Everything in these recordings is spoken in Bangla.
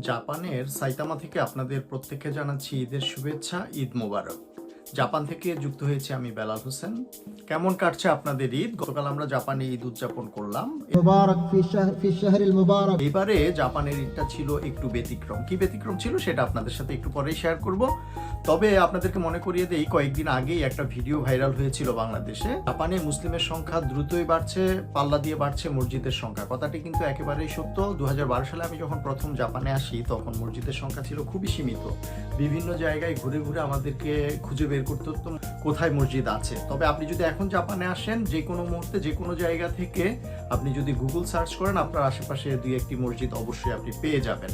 জাপানের সাইতামা থেকে আপনাদের প্রত্যেককে জানাচ্ছি ঈদের শুভেচ্ছা, ঈদ মোবারক। জাপান থেকে যুক্ত হয়েছে আমি বেলাল হোসেন। কেমন কাটছে আপনাদের ঈদ? গতকাল আমরা জাপানে ঈদ উদযাপন করলাম। এবারে জাপানের ঈদটা ছিল একটু ব্যতিক্রম। কি ব্যতিক্রম ছিল সেটা আপনাদের সাথে একটু শেয়ার করব। তবে আপনাদেরকে মনে করিয়ে কয়েকদিন আগেই একটা ভিডিও ভাইরাল হয়েছিল বাংলাদেশে। জাপানে মুসলিমের সংখ্যা দ্রুতই বাড়ছে, পাল্লা দিয়ে বাড়ছে মসজিদের সংখ্যা। কথাটি কিন্তু একেবারেই সত্য। দু হাজার বারো সালে আমি যখন প্রথম জাপানে আসি, তখন মসজিদের সংখ্যা ছিল খুবই সীমিত। বিভিন্ন জায়গায় ঘুরে ঘুরে আমাদেরকে খুঁজে বের করতে হতো কোথায় মসজিদ আছে। তবে আপনি যদি এখন জাপানে আসেন, যে কোনো মুহূর্তে, যে কোনো জায়গা থেকে আপনি যদি গুগল সার্চ করেন, আপনার আশেপাশে দুই একটি মসজিদ অবশ্যই আপনি পেয়ে যাবেন।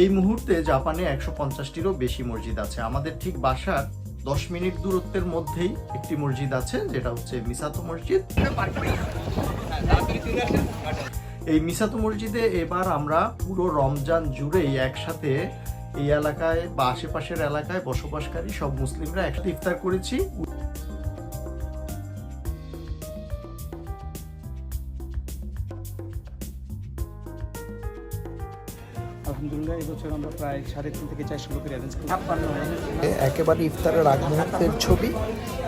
এই মুহূর্তে জাপানে একশো পঞ্চাশটিরও বেশি মসজিদ আছে। আমাদের ঠিক বাসার দশ মিনিট দূরত্বের মধ্যেই একটি মসজিদ আছে, যেটা হচ্ছে মিসাতো মসজিদ। এই মিসাতো মসজিদে এবার আমরা পুরো রমজান জুড়েই একসাথে এই এলাকায় বা আশেপাশের এলাকায় বসবাসকারী সব মুসলিমরা একসাথে ইফতার করেছি। আলহামদুলিল্লাহ এবছর আমরা প্রায় সাড়ে তিন থেকে চারশো লোকের অ্যারেঞ্জ করি একেবারে ইফতারের আগ মুহূর্তের ছবি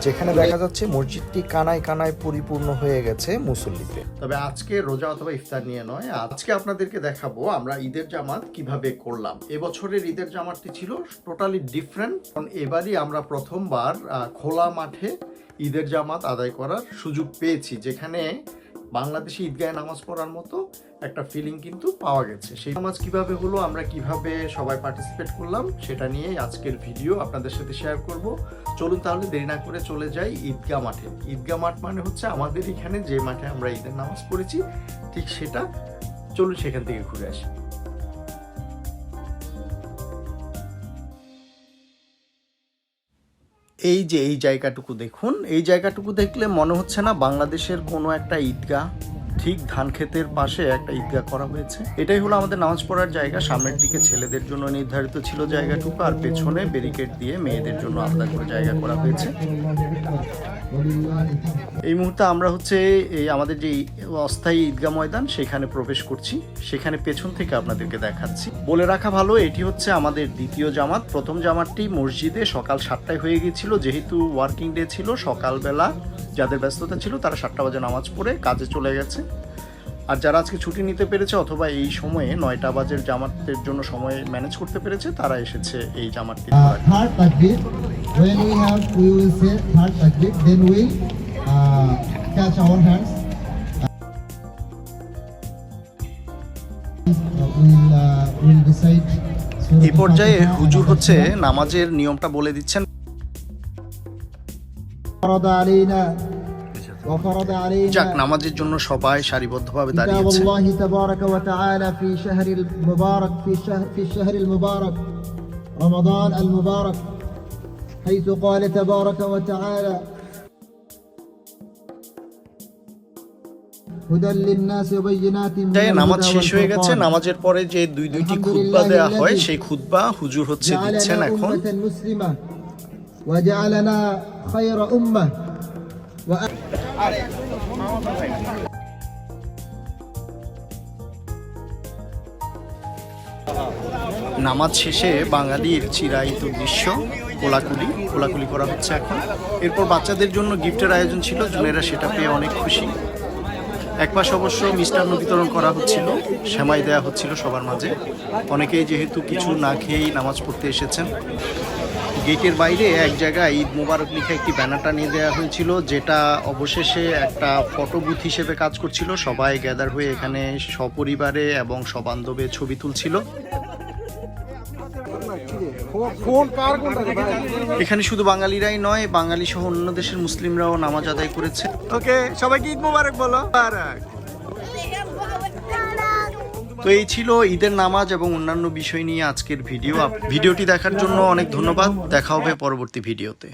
যেখানে দেখা যাচ্ছে মসজিদটি কানায় কানায় পরিপূর্ণ হয়ে গেছে মুসল্লিতে তবে আজকে রোজা অথবা ইফতার নিয়ে নয় আজকে আপনাদেরকে দেখাবো আমরা ঈদের জামাত কীভাবে করলাম। এবছরের ঈদের জামাতটি ছিল টোটালি ডিফারেন্ট। কারণ এবারই আমরা প্রথমবার খোলা মাঠে ঈদের জামাত আদায় করার সুযোগ পেয়েছি যেখানে বাংলাদেশি ঈদগাহে নামাজ পড়ার মতো একটা ফিলিং কিন্তু পাওয়া গেছে। সেই নামাজ কীভাবে হলো, আমরা কীভাবে সবাই পার্টিসিপেট করলাম, সেটা নিয়ে আজকের ভিডিও আপনাদের সাথে শেয়ার করব। চলুন তাহলে দেরি না করে চলে যাই ঈদগাহ মাঠে। ঈদগাহ মাঠ মানে হচ্ছে আমাদের এখানে যে মাঠে আমরা ঈদের নামাজ পড়েছি, ঠিক সেটা চলুন সেখান থেকে ঘুরে আসি। এই যে এই জায়গাটুকু দেখুন, এই জায়গাটুকু দেখলে মনে হচ্ছে না বাংলাদেশের কোনো একটা ঈদগাহ, ঠিক ধান ক্ষেতের পাশে একটা ঈদগাহ করা হয়েছে। এটাই হলো আমাদের নামাজ পড়ার জায়গা, সামনের দিকে ছেলেদের জন্য নির্ধারিত ছিল জায়গাটুকু, আর পেছনে ব্যারিকেড দিয়ে মেয়েদের জন্য আলাদা করে জায়গা করা হয়েছে। এই মুহূর্তে আমরা হচ্ছে এই আমাদের যে অস্থায়ী ঈদগাহ ময়দান, সেখানে প্রবেশ করছি। সেখানে পেছন থেকে আপনাদেরকে দেখাচ্ছি। বলে রাখা ভালো, এটি হচ্ছে আমাদের দ্বিতীয় জামাত। প্রথম জামাতটি মসজিদে সকাল সাতটায় হয়ে গিয়েছিল। যেহেতু ওয়ার্কিং ডে ছিল, সকালবেলা যাদের ব্যস্ততা ছিল, তারা সাতটা বাজে নামাজ পড়ে কাজে চলে গেছে। আর যারা আজকে ছুটি নিতে পেরেছে, অথবা এই সময়ে নয়টা বাজের জামাতের জন্য সময় ম্যানেজ করতে পেরেছে, তারা এসেছে এই জামাতটি When we have, we will say heart like this then we uh, catch our hands. Uh, uh, এই পর্যায়ে হুজুর হচ্ছে নামাজের নিয়মটা বলে দিচ্ছেন। যাক নামাজের জন্য সবাই সারিবদ্ধভাবে দাঁড়িয়েছে রমাদান আল মুবারক। حيث قال تبارك وتعالى هدى للناس وبينات من তাই নামাজ الهدى শেষ হয়ে গেছে والفرقان. নামাজের পরে যে দুই দুইটি খুতবা দেয়া হয় সেই খুতবা হুজুর হচ্ছে দিচ্ছেন جعلنا এখন أمة مسلمة وجعلنا خير أمة নামাজ শেষে বাঙালির চিরায়িত দৃশ্য, কোলাকুলি। কোলাকুলি করা হচ্ছে এখন। এরপর বাচ্চাদের জন্য গিফটের আয়োজন ছিল, জুনেরা সেটা পেয়ে অনেক খুশি। এক পাশ অবশ্য মিষ্টান্ন বিতরণ করা হচ্ছিল, সেমাই দেওয়া হচ্ছিল সবার মাঝে। অনেকেই যেহেতু কিছু না খেয়েই নামাজ পড়তে এসেছেন। গেটের বাইরে এক জায়গায় ঈদ মোবারক লিখে একটি ব্যানার টানিয়ে দেওয়া হয়েছিল যেটা অবশেষে একটা ফটো বুথ হিসেবে কাজ করছিল। সবাই গ্যাদার হয়ে এখানে সপরিবারে এবং সবান্ধবে ছবি তুলছিল। এখানে শুধু বাঙালিরাই নয় বাঙালি সহ অন্য দেশের মুসলিমরাও নামাজ আদায় করেছে। ওকে সবাইকে ঈদ মোবারক বলো। তো এই ছিল ঈদের নামাজ এবং অন্যান্য বিষয় নিয়ে আজকের ভিডিও। ভিডিওটি দেখার জন্য অনেক ধন্যবাদ। দেখা হবে পরবর্তী ভিডিওতে।